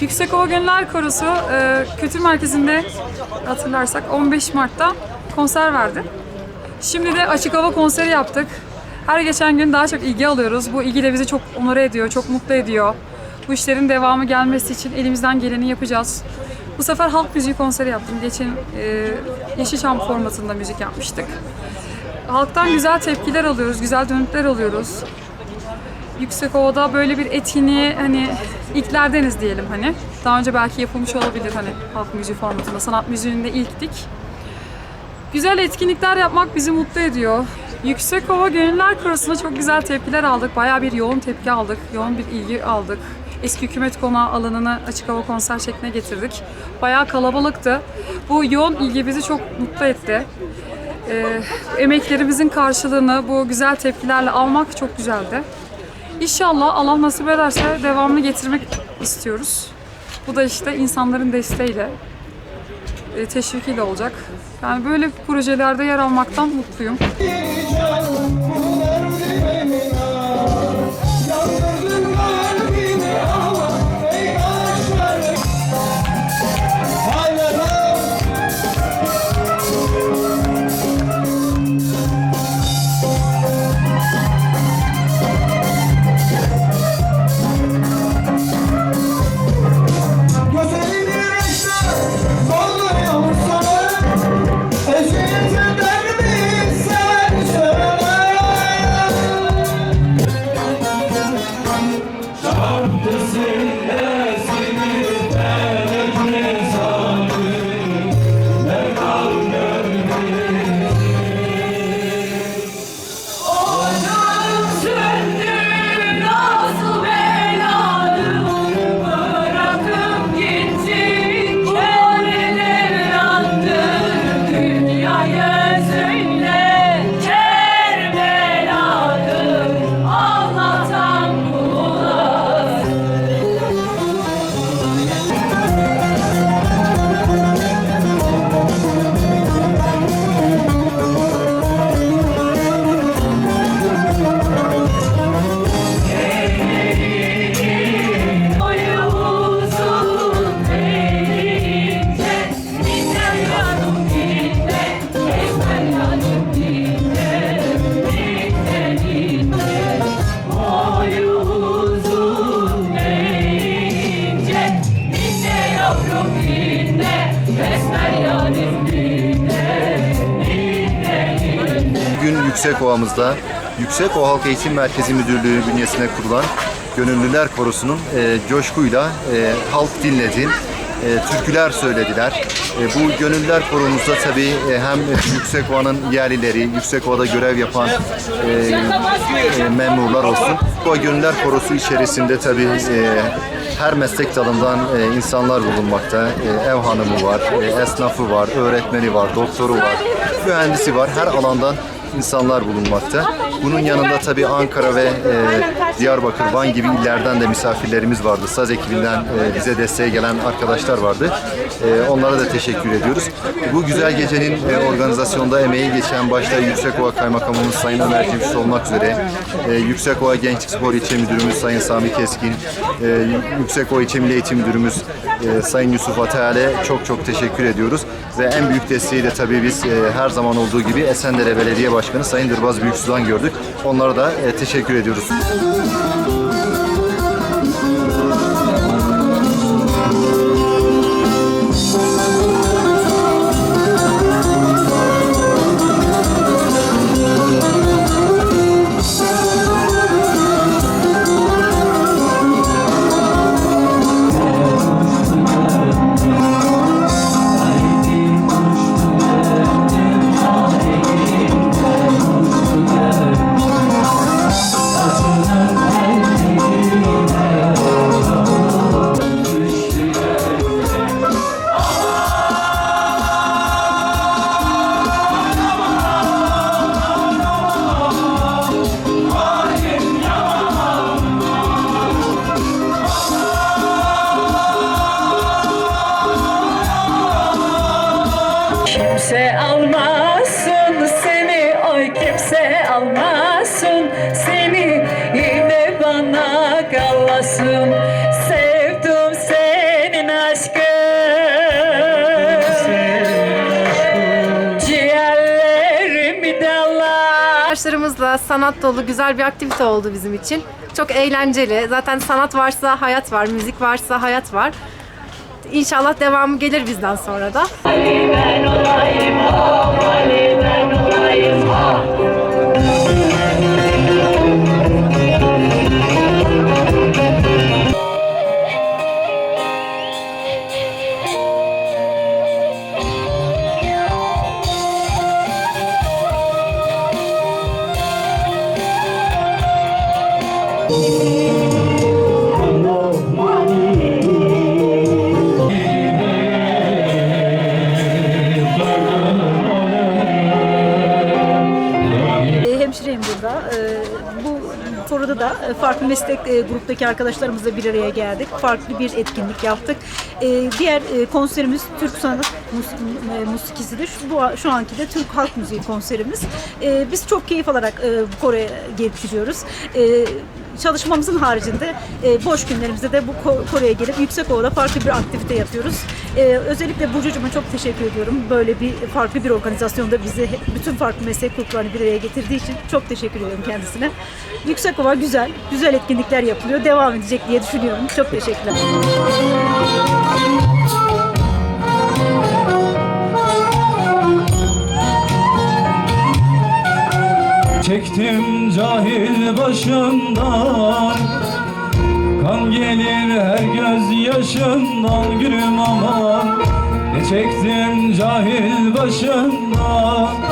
Yüksekova Gönüller Korosu e, Kültür Merkezi'nde hatırlarsak 15 Mart'ta konser verdi. Şimdi de açık hava konseri yaptık. Her geçen gün daha çok ilgi alıyoruz. Bu ilgi de bizi çok onore ediyor, çok mutlu ediyor. Bu işlerin devamı gelmesi için elimizden geleni yapacağız. Bu sefer halk müziği konseri yaptım. Geçen e, Yeşilçam formatında müzik yapmıştık. Halktan güzel tepkiler alıyoruz, güzel dönütler alıyoruz. Yüksekova'da böyle bir etkinliğe hani ilklerdeniz diyelim hani. Daha önce belki yapılmış olabilir hani halk müziği formatında. Sanat müziğinde ilktik. Güzel etkinlikler yapmak bizi mutlu ediyor. Yüksekova Gönüller Korosu'na çok güzel tepkiler aldık. Bayağı bir yoğun tepki aldık. Yoğun bir ilgi aldık. Eski hükümet konağı alanını açık hava konser şekline getirdik. Bayağı kalabalıktı. Bu yoğun ilgi bizi çok mutlu etti. Ee, emeklerimizin karşılığını bu güzel tepkilerle almak çok güzeldi. İnşallah Allah nasip ederse devamını getirmek istiyoruz. Bu da işte insanların desteğiyle, e, teşvikiyle olacak. Yani böyle projelerde yer almaktan mutluyum. Yüksek Ova'mızda Yüksek Ova Halk Eğitim Merkezi Müdürlüğü bünyesine kurulan Gönüllüler Korosu'nun e, coşkuyla e, halk dinledi. E, türküler söylediler. E, bu Gönüllüler Koromuzda tabii e, hem Yüksek Ova'nın yerlileri, Yüksek Ova'da görev yapan e, e, memurlar olsun. Bu Gönüllüler Korosu içerisinde tabii e, her meslek dalından e, insanlar bulunmakta. E, ev hanımı var, e, esnafı var, öğretmeni var, doktoru var, mühendisi var. Her alandan insanlar bulunmakta. Bunun yanında tabii Ankara ve e, Diyarbakır, Van gibi illerden de misafirlerimiz vardı. Saz ekibinden e, bize desteğe gelen arkadaşlar vardı. E, onlara da teşekkür ediyoruz. Bu güzel gecenin e, organizasyonda emeği geçen başta Yüksekova Kaymakamımız Sayın Ömer Cimşit olmak üzere e, Yüksekova Gençlik Spor İlçe Müdürümüz Sayın Sami Keskin, e, Yüksekova İlçe Milli Eğitim Müdürümüz e, Sayın Yusuf Atayal'e çok çok teşekkür ediyoruz. Ve en büyük desteği de tabii biz e, her zaman olduğu gibi Esendere Belediye Başkanı Sayın Dırbaz Büyüksu'dan gördük. Onlara da e, teşekkür ediyoruz. olsun Sevdim senin aşkın Ciğerlerimi dallar Arkadaşlarımızla sanat dolu güzel bir aktivite oldu bizim için. Çok eğlenceli. Zaten sanat varsa hayat var, müzik varsa hayat var. İnşallah devamı gelir bizden sonra da. Ali ben olayım, oh, Ali ben olayım, oh. Da e, farklı meslek e, gruptaki arkadaşlarımızla bir araya geldik. Farklı bir etkinlik yaptık. E, Diğer konserimiz Türk sanat mus- musikisidir. Bu şu anki de Türk halk müziği konserimiz. Biz çok keyif alarak Kore'ye getiriyoruz. E, Çalışmamızın haricinde e, boş günlerimizde de bu Ko- Kore'ye gelip Yüksekova'da farklı bir aktivite yapıyoruz. E, özellikle Burcu'cuma çok teşekkür ediyorum. Böyle bir farklı bir organizasyonda bizi bütün farklı meslek gruplarını bir araya getirdiği için çok teşekkür ediyorum kendisine. Yüksekova güzel, güzel etkinlikler yapılıyor. Devam edecek diye düşünüyorum. Çok teşekkürler. Çektim cahil başından Kan gelir her göz yaşından Gülüm aman. Ne çektim cahil başından